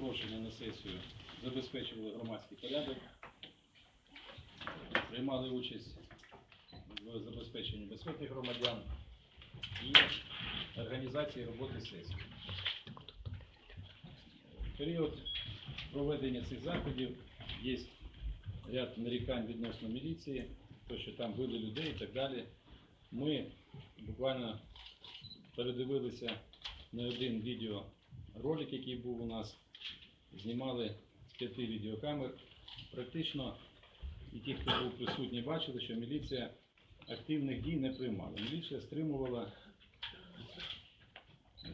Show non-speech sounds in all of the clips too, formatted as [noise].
запрошення на сесію забезпечували громадський порядок, приймали участь в забезпеченні безпеки громадян і організації роботи сесії. В період проведення цих заходів є ряд нарікань відносно міліції, то, що там били людей і так далі. Ми буквально передивилися не один відеоролик, який був у нас, знімали з п'яти відеокамер. Практично і ті, хто був присутній, бачили, що міліція активних дій не приймала. Міліція стримувала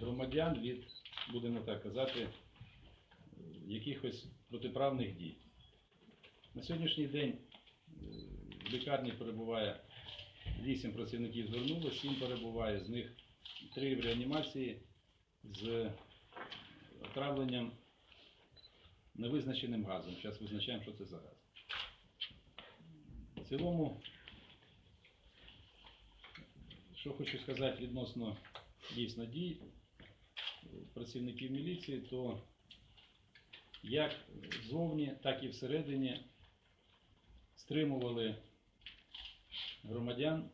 громадян від, будемо так казати, якихось протиправних дій. На сьогоднішній день е, в лікарні перебуває 8 працівників звернулося, 7 перебуває, з них 3 в реанімації з отравленням невизначеним газом. Зараз визначаємо, що це за газ. В цілому, що хочу сказати відносно дійсно дій працівників міліції, то як ззовні, так і всередині стримували громадян.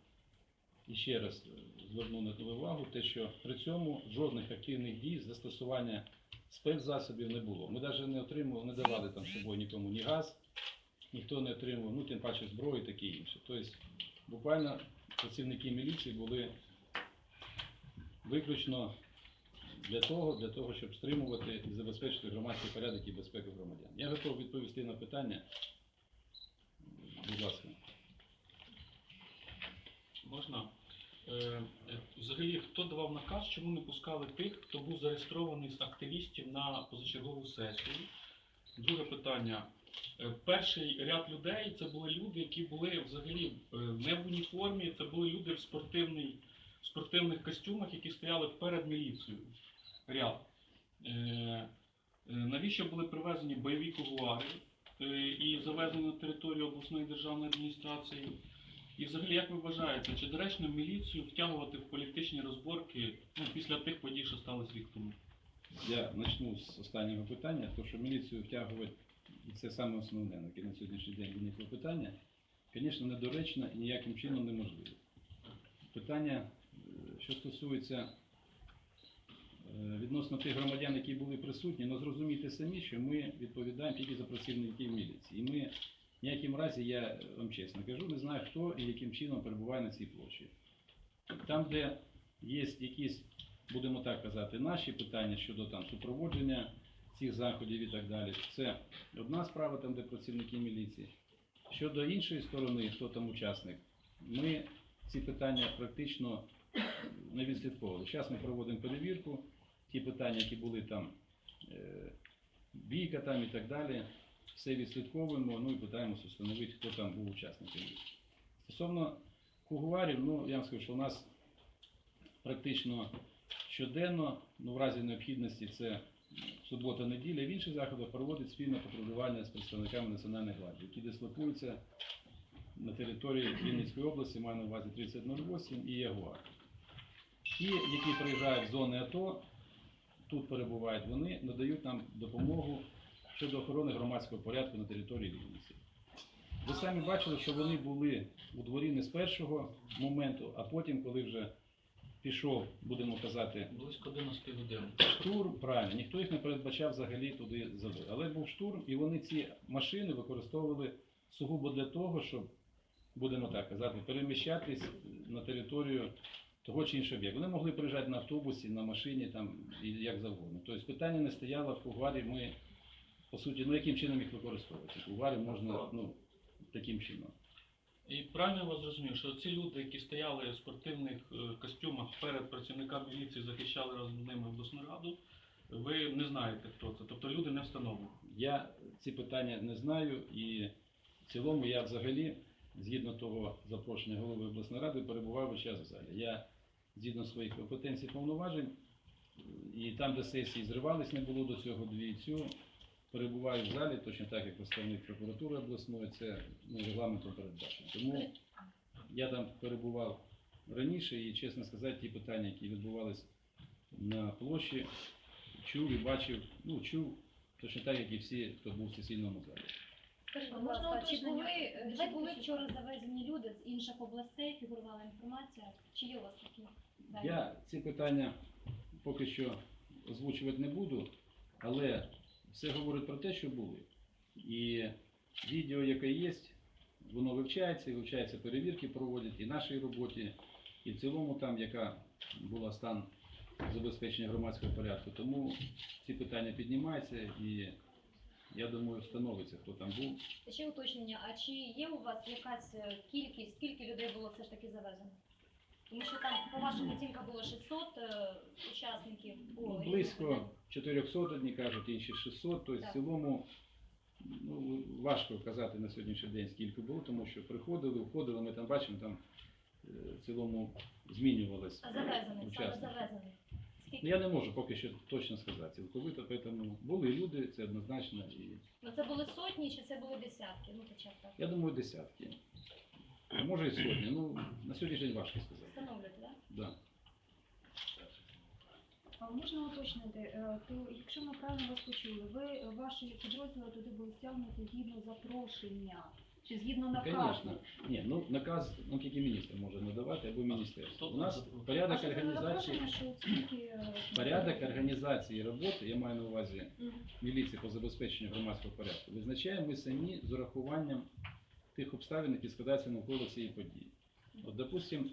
І ще раз зверну на увагу, те, що при цьому жодних активних дій з застосування спецзасобів не було. Ми навіть не отримували, не давали там з собою нікому ні газ, ніхто не отримував, ну тим паче зброю і таке інше. Тобто буквально працівники міліції були виключно для того, для того, щоб стримувати і забезпечити громадський порядок і безпеку громадян. Я готовий відповісти на питання. Будь ласка. Можна? Е, е, Взагалі, хто давав наказ, чому не пускали тих, хто був зареєстрований з активістів на позачергову сесію? Друге питання. Е, Перший ряд людей це були люди, які були взагалі не в уніформі, це були люди в в спортивних костюмах, які стояли перед міліцією. Ряд. Навіщо були привезені бойові кугуари і завезені на територію обласної державної адміністрації? І взагалі, як ви вважаєте, чи доречно міліцію втягувати в політичні розборки ну, після тих подій, що сталися рік тому? Я почну з останнього питання, то що міліцію втягувати, це саме основне, на сьогоднішній день виникло питання, звісно, недоречно і ніяким чином неможливо. Питання, е, що стосується е, відносно тих громадян, які були присутні, ну зрозумійте самі, що ми відповідаємо тільки за працівників міліції. І ми в ніяким разі, я вам чесно кажу, не знаю, хто і яким чином перебуває на цій площі. Там, де є якісь будемо так казати, наші питання щодо там супроводження цих заходів і так далі. Це одна справа, там, де працівники міліції. Щодо іншої сторони, хто там учасник, ми ці питання практично не відслідковували. Зараз ми проводимо перевірку, ті питання, які були там, е, бійка там і так далі, все відслідковуємо, ну і питаємося встановити, хто там був учасником. Стосовно кугуарів, ну я вам скажу, що у нас практично щоденно, ну в разі необхідності це субота-неділя, в інших заходах проводить спільне патрулювання з представниками Національної гвардії, які дислокуються на території Вінницької області, маю на увазі 3008 і Ягуар. Ті, які приїжджають з зони АТО, тут перебувають вони, надають нам допомогу щодо охорони громадського порядку на території Вінниці. Ви самі бачили, що вони були у дворі не з першого моменту, а потім, коли вже пішов, будемо казати, Близько 11 годин. штурм, правильно, ніхто їх не передбачав взагалі туди завести. Але був штурм, і вони ці машини використовували сугубо для того, щоб, будемо так казати, переміщатись на територію того чи іншого об'єкту. Вони могли приїжджати на автобусі, на машині, там, і як завгодно. Тобто питання не стояло в Кугварі, ми, по суті, ну яким чином їх використовувати? Кугварі можна, ну, таким чином. І правильно я вас зрозумів, що ці люди, які стояли в спортивних е, костюмах перед працівниками міліції, захищали разом з ними обласну раду, ви не знаєте, хто це. Тобто люди не встановлені. Я ці питання не знаю і в цілому я взагалі, згідно того запрошення голови обласної ради, перебував весь час в залі. Я згідно своїх компетенцій повноважень, і там, де сесії зривались, не було до цього двійцю, перебуваю в залі, точно так, як представник прокуратури обласної, це ну, регламентом передбачено. Тому я там перебував раніше і, чесно сказати, ті питання, які відбувались на площі, чув і бачив, ну, чув точно так, як і всі, хто був в сесійному залі. Скажіть, можна чи були, е, чи Давайте були вчора завезені люди з інших областей, фігурувала інформація? Чи є у вас такі дані? Я ці питання поки що озвучувати не буду, але все говорить про те, що були. І відео, яке є, воно вивчається, і вивчається перевірки проводять і нашій роботі, і в цілому там, яка була стан забезпечення громадського порядку. Тому ці питання піднімаються і я думаю, встановиться, хто там був. Ще уточнення, а чи є у вас якась е, кількість, скільки людей було все ж таки завезено? Тому що там, по вашим оцінкам, було 600 е, учасників. по Ну, близько 400, одні кажуть, інші 600. Тобто в цілому ну, важко казати на сьогоднішній день, скільки було, тому що приходили, входили, ми там бачимо, там е, в цілому змінювалось А завезених, саме завезених. Ну, Я не можу поки що точно сказати цілковито, тому були люди, це однозначно, і Ну це були сотні чи це були десятки? Ну хоча б так. я думаю, десятки. А може і сотні. Ну, на сьогоднішній день важко сказати. Встановлюєте, так? Да. А можна уточнити, е, то якщо ми правильно вас почули, ви е, ваші підрозділи туди були стягнуті згідно запрошення чи згідно наказу? Звісно. Ні, ну наказ ну, тільки міністр може надавати або міністерство. У нас А [clears throat] порядок що це за організації. запрошення, що скільки... е, Порядок організації роботи, я маю на увазі Мгм. міліції по забезпеченню громадського порядку, визначаємо ми самі з урахуванням тих обставин, які складаються навколо цієї події. От, допустим,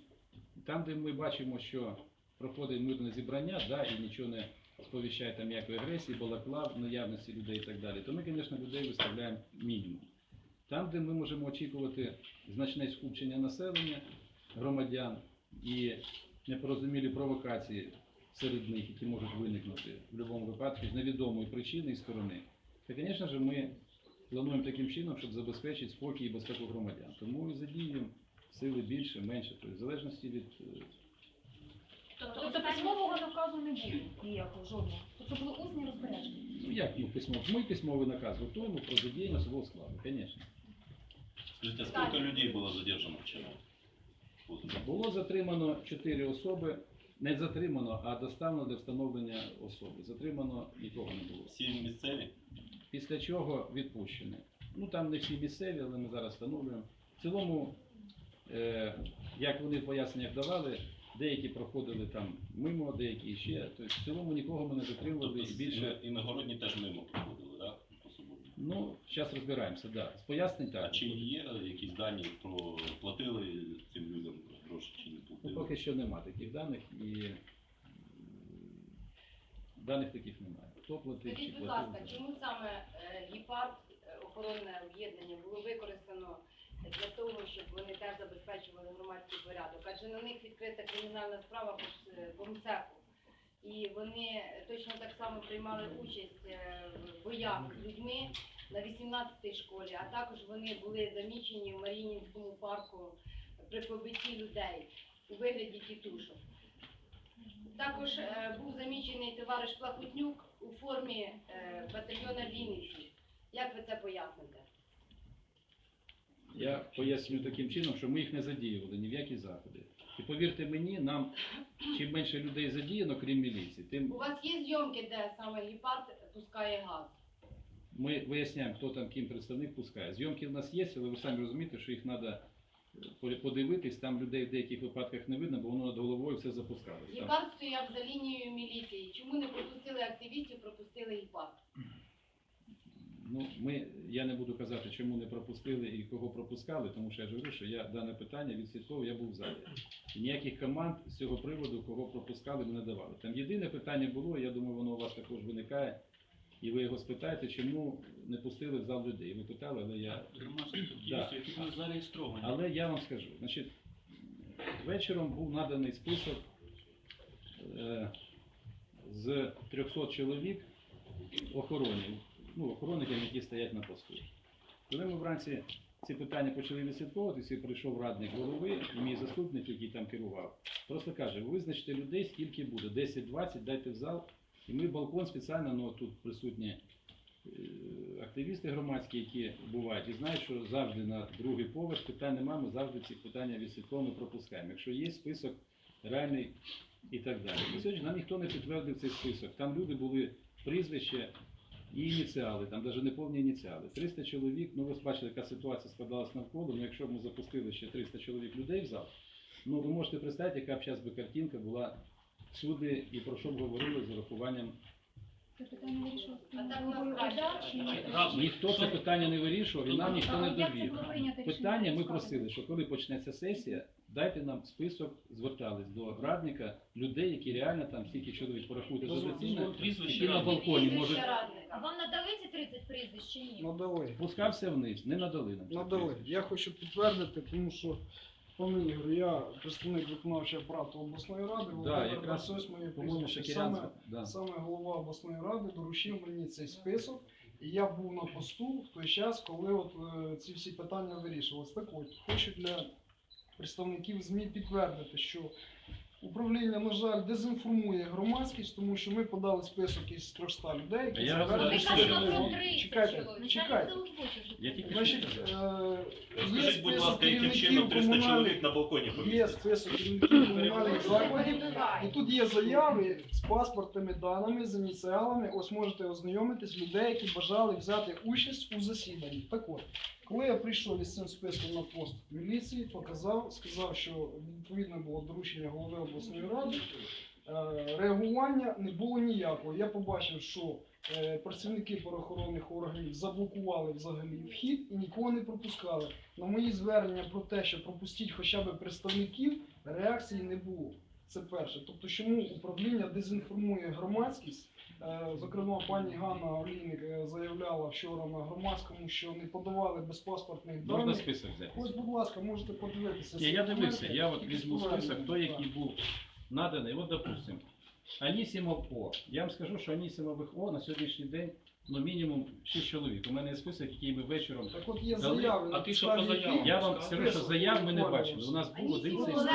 там, де ми бачимо, що проходить мирне зібрання, да, і нічого не сповіщає там ніякої агресії, балаклав, наявності людей і так далі, то ми, звісно, людей виставляємо мінімум. Там, де ми можемо очікувати значне скупчення населення, громадян і непорозумілі провокації серед них, які можуть виникнути в будь-якому випадку з невідомої причини і сторони, то, звісно ж, ми плануємо таким чином, щоб забезпечити спокій і безпеку громадян. Тому і задіюємо сили більше, менше, тобто в залежності від е, Тобто письмового наказу не було ніякого, жодного. Тобто були усні розпорядження. ну як ну, письмо. Ми письмовий наказ готуємо про задіяння особового складу, звісно. Скажите, а сколько людей было задержано вчера? Вот. Було затримано 4 особи, не затримано, а доставлено для встановлення особи. Затримано нікого не було. Все місцеві? Після чого відпущені. Ну там не всі місцеві, але ми зараз встановлюємо. В цілому, е, як вони в поясненнях давали, деякі проходили там мимо, деякі ще. Тобто в цілому нікого ми не затримували Тобто і більше. іногородні теж мимо проходили, так? Ну, зараз розбираємося, да. З пояснень так. А чи є якісь дані про платили цим людям гроші чи не Ну, платили? поки що нема таких даних і даних таких немає. Хто платив чи Скажіть, будь платив? ласка, чому саме е, ГІПАРТ, е, охоронне об'єднання, було використано для того, щоб вони теж забезпечували громадський порядок? Адже на них відкрита кримінальна справа по по МСЕКу. І вони е, точно так само приймали участь е, в боях з людьми на 18-й школі, а також вони були замічені в Маріїнському парку при побитті людей у вигляді тітушок. Також е, був замічений товариш Плахутнюк у формі е, батальйона Вінниці. Як ви це поясните? Я пояснюю таким чином, що ми їх не задіювали ні в які заходи. І повірте мені, нам чим менше людей задіяно, крім міліції, тим. У вас є зйомки, де саме гепард пускає газ? ми виясняємо, хто там ким представник пускає. Зйомки в нас є, але ви самі розумієте, що їх треба подивитись, там людей в деяких випадках не видно, бо воно над головою все запускалось. Там Гепард стояв за лінією міліції. Чому не пропустили активістів, пропустили гепард? Ну, ми, я не буду казати, чому не пропустили і кого пропускали, тому що я ж говорю, що я дане питання відслідковував, я був в залі. І ніяких команд з цього приводу, кого пропускали, ми не давали. Там єдине питання було, я думаю, воно у вас також виникає, і ви його спитаєте, чому не пустили в зал людей. Ви питали, але я. Громадські активісти, які не зареєстровані. Але я вам скажу, значить, вечором був наданий список е, з 300 чоловік охоронів, ну, охоронників, які стоять на посту. Коли ми вранці ці питання почали відслідковуватися, і прийшов радник голови і мій заступник, який там керував, просто каже, визначте людей, скільки буде, 10-20, дайте в зал. І ми балкон спеціально, ну тут присутні активісти громадські, які бувають, і знають, що завжди на другий поверх питань немає, ми завжди ці питання відслідковуємо, пропускаємо. Якщо є список реальний і так далі. І сьогодні нам ніхто не підтвердив цей список. Там люди були прізвище, і ініціали, там навіть не повні ініціали. 300 чоловік, ну ви ж бачили, яка ситуація складалась навколо, ну якщо б ми запустили ще 300 чоловік людей в зал, ну ви можете представити, яка б зараз картинка була всюди і про що б говорили з урахуванням. Це питання чи. Ніхто це питання не вирішував і нам ніхто не довів. Питання ми просили, що коли почнеться сесія, дайте нам список, звертались до радника людей, які реально там стільки чоловік порахуйте за Дозволь- доцільне, які на балконі можуть. А вам надали ці 30 прізвищ чи ні? Надали. спускався вниз, не надали нам. Надали. Я хочу підтвердити, тому що, пане Ігор, я представник виконавчого апарату обласної ради, Володимир якраз, Барсось, моє прізвище. Саме, Да. саме голова обласної ради доручив мені цей список, і я був на посту в той час, коли от е, ці всі питання вирішувалися. Так от, хочу для представників ЗМІ підтвердити, що управління, на жаль, дезінформує громадськість, тому що ми подали список із 300 людей, які я Ми що кажемо ви- про 30 Чекайте, чоловік. чекайте. Я тільки Значить, е, є Скажіть, будь список ласка, яким чином керівників 300 чоловік комунальних, на балконі є список керівників комунальних закладів, і тут є заяви з паспортними даними, з ініціалами. Ось можете ознайомитись людей, які бажали взяти участь у засіданні. Так от, коли я прийшов із цим списком на пост міліції, показав, сказав, що відповідно було доручення голови обласної ради. е, Реагування не було ніякого. Я побачив, що е, працівники правоохоронних органів заблокували взагалі вхід і нікого не пропускали. На мої звернення про те, що пропустіть хоча б представників, реакції не було. Це перше. Тобто, чому управління дезінформує громадськість? Е, Зокрема, пані Ганна Олійник е, заявляла вчора на громадському, що не подавали безпаспортних Можна даних. список взяти? Ось, будь ласка, можете подивитися. Ні, я дивився, я от візьму список, той, який був наданий. От, допустимо, Анісімов О. Я вам скажу, що Анісімових О на сьогоднішній день ну мінімум 6 чоловік. У мене є список, який ми вечором. Так от є Дали- заяви. А ти що по заявам? Я вам скажу, що заяв ми не бачили. У нас був один цей список.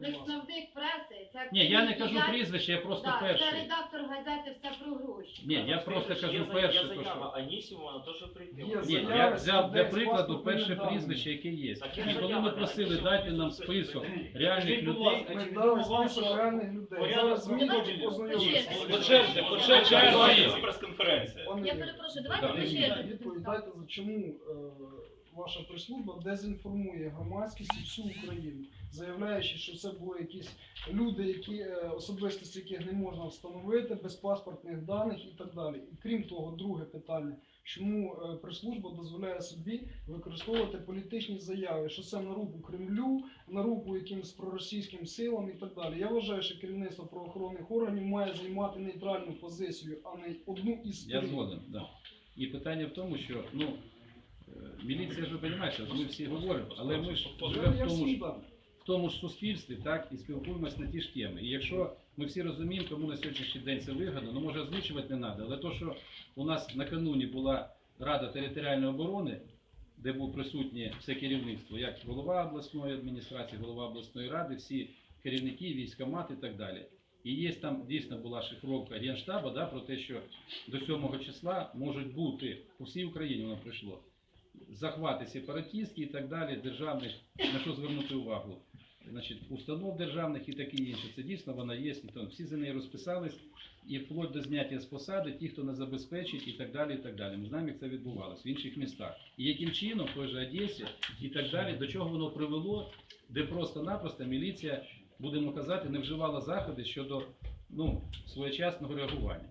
Представник преси. Це Ні, я не кажу прізвище, я просто Так, Це перший. редактор газети «Все про гроші». Ні, я просто кажу перше, є то заява що. Анісімова на те, що прийти. Є Ні, я взяв для прикладу перше прізвище, яке є. Так І коли ми так, просили, що дайте нам список Скажіть, реальних будь людей. ласка, Ми чи дали відомо вам, список що реальних людей. порядок Зараз зміни Давайте ознайомитися. по По черзі, прес-конференція. Я перепрошую, давайте ще по. Відповідайте, за чому е, ваша прислужба дезінформує громадськість і всю Україну, заявляючи, що це були якісь люди, які е, особистості яких не можна встановити, без паспортних даних і так далі. І крім того, друге питання. Чому е, прес-служба дозволяє собі використовувати політичні заяви, що це на руку Кремлю, на руку якимсь проросійським силам і так далі. Я вважаю, що керівництво правоохоронних органів має займати нейтральну позицію, а не одну із Я згоден, да. І питання в тому, що ну е, міліція ж ви розумієте, ми всі говоримо, але ми ж живемо в тому ж в тому ж суспільстві, так, і спілкуємось на ті ж теми. І якщо ми всі розуміємо, кому на сьогоднішній день це вигодно, ну може озвучувати не треба, але то, що у нас накануні була Рада територіальної оборони, де був присутнє все керівництво, як голова обласної адміністрації, голова обласної ради, всі керівники, військомат і так далі. І є там дійсно була шифровка Генштаба да, про те, що до 7 числа можуть бути по всій Україні воно прийшло захвати сепаратистські і так далі, державних, на що звернути увагу. Значить, установ державних і таке інше. Це дійсно вона є, і то всі за неї розписались, і вплоть до зняття з посади, ті, хто не забезпечить, і так далі. і так далі. Ми знаємо, як це відбувалося в інших містах. І яким чином, в той же Одесі і так далі, до чого воно привело, де просто-напросто міліція, будемо казати, не вживала заходи щодо ну, своєчасного реагування.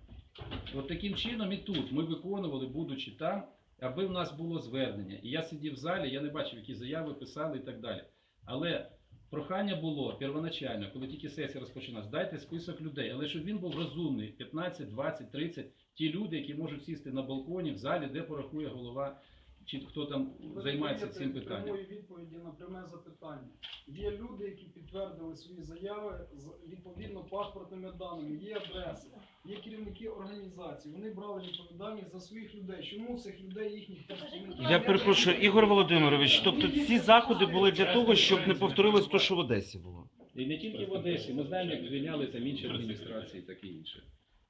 От таким чином і тут ми виконували, будучи там, аби в нас було звернення. І я сидів в залі, я не бачив, які заяви писали і так далі. Але прохання було первоначально, коли тільки сесія розпочиналася, дайте список людей, але щоб він був розумний, 15, 20, 30, ті люди, які можуть сісти на балконі в залі, де порахує голова, чи хто там Ви займається цим питанням. прямої відповіді на пряме запитання. Є люди, які підтвердили свої заяви з відповідно паспортними даними, є адреси, є керівники організацій. Вони брали відповідальність за своїх людей. Чому цих людей їхніх представників? Я перепрошую, Ігор Володимирович, тобто ці заходи були для того, щоб не повторилось те, що в Одесі було. І не тільки в Одесі, ми знаємо, як звільняли там інші адміністрації, таке інше.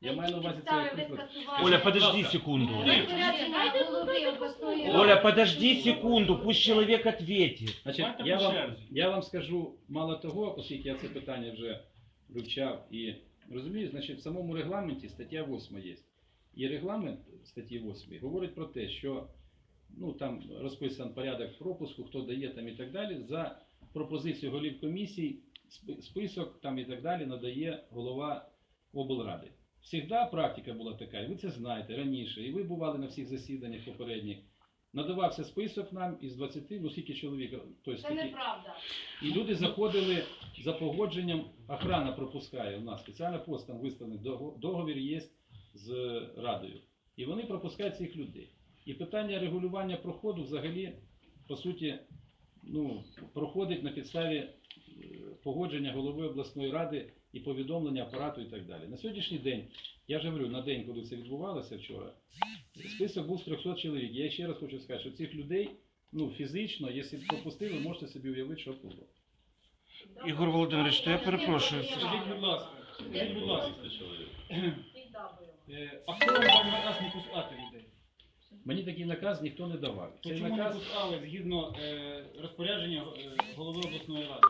Я маю на увазі скасували Оля, подожди секунду. Оля, подожди секунду, пусть человек ответит. Значить, я вам, я вам скажу мало того, оскільки я це питання вже вивчав і розумію, значить, в самому регламенті стаття 8 є. І регламент статті 8 говорить про те, що ну, там розписан порядок пропуску, хто дає там і так далі. За пропозицією голів комісій список там і так далі надає голова облради. Всегда практика була така, і ви це знаєте раніше, і ви бували на всіх засіданнях попередніх. Надавався список нам із 20, ну скільки чоловік, тобто Це неправда. і люди заходили за погодженням, охрана пропускає у нас, спеціально пост там виставлений, дого- договір є з радою. І вони пропускають цих людей. І питання регулювання проходу взагалі, по суті, ну, проходить на підставі е, погодження голови обласної ради і повідомлення апарату і так далі. На сьогоднішній день, я вже говорю, на день, коли це відбувалося вчора, список був з 300 чоловік. Я ще раз хочу сказати, що цих людей, ну, фізично, якщо пропустили, можете собі уявити, що було. Ігор Володимирович, то я перепрошую. Скажіть, будь ласка, скажіть, будь ласка, е, а хто вам дав наказ не пускати людей? Мені такий наказ ніхто не давав. То Цей чому не наказ, пускали згідно е, розпорядження е, голови обласної ради?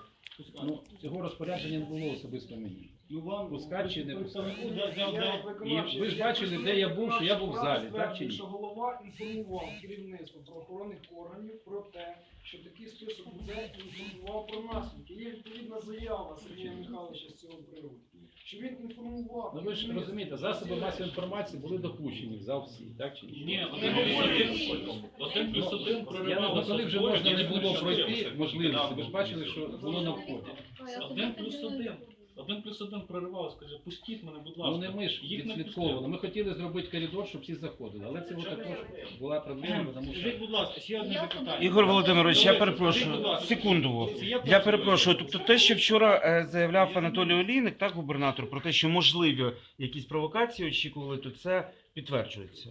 Ну, цього розпорядження не було особисто мені. Ну вам пускати чи не представнику для, для, для, І ви ж бачили, де я був, що я був в залі, так чи ні? Що голова інформував керівництво правоохоронних органів про те, що такий список буде і інформував про наслідки. Є відповідна заява Сергія Михайловича з цього приводу. Що він інформував. Ну ви ж розумієте, засоби масової інформації були допущені в зал всі, так чи ні? Ні, Не один плюс один, один проривав. ну, коли вже можна не було пройти можливості, ви ж бачили, що було на вході. Один плюс один. Один плюс один проривав, скаже, пустіть мене, будь ласка. Ну не ми ж Їх не. Ми хотіли зробити коридор, щоб всі заходили, але це от також була проблема, тому що Скажіть, будь ласка, ще одне запитання. Ігор Володимирович, я перепрошую. Секунду. Я перепрошую. Тобто те, що вчора е, заявляв Анатолій Олійник, так, губернатор, про те, що можливі якісь провокації очікували, то це підтверджується.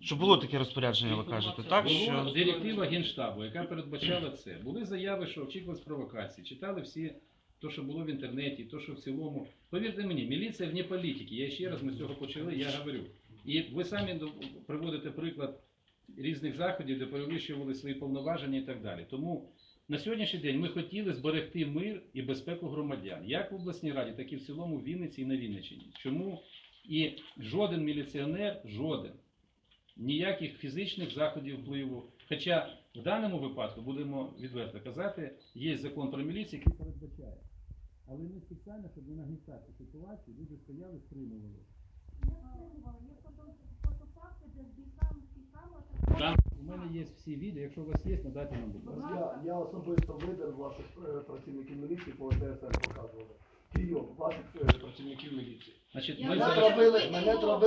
Що було таке розпорядження, ви кажете, так? Що... директива Генштабу, яка передбачала це. Були заяви, що очікувалось провокації. Читали всі то, що було в інтернеті, то, що в цілому. Повірте мені, міліція вне політики. Я ще раз ми з цього почали, я говорю. І ви самі приводите приклад різних заходів, де перевищували свої повноваження і так далі. Тому на сьогоднішній день ми хотіли зберегти мир і безпеку громадян, як в обласній раді, так і в цілому в Вінниці і на Вінниччині. Чому і жоден міліціонер, жоден ніяких фізичних заходів впливу. Хоча в даному випадку, будемо відверто казати, є закон про міліцію, який передбачає. Але не спеціально, щоб не нагнітати ситуацію, люди стояли, стримували. У мене є всі відео, якщо у вас є, надайте нам, будь ласка. Я, я особисто видав ваших е, працівників міліції, по ОТСР показували. Київ, ваших е, працівників міліції. Значить, Я ми знаю, Мене зараз... травили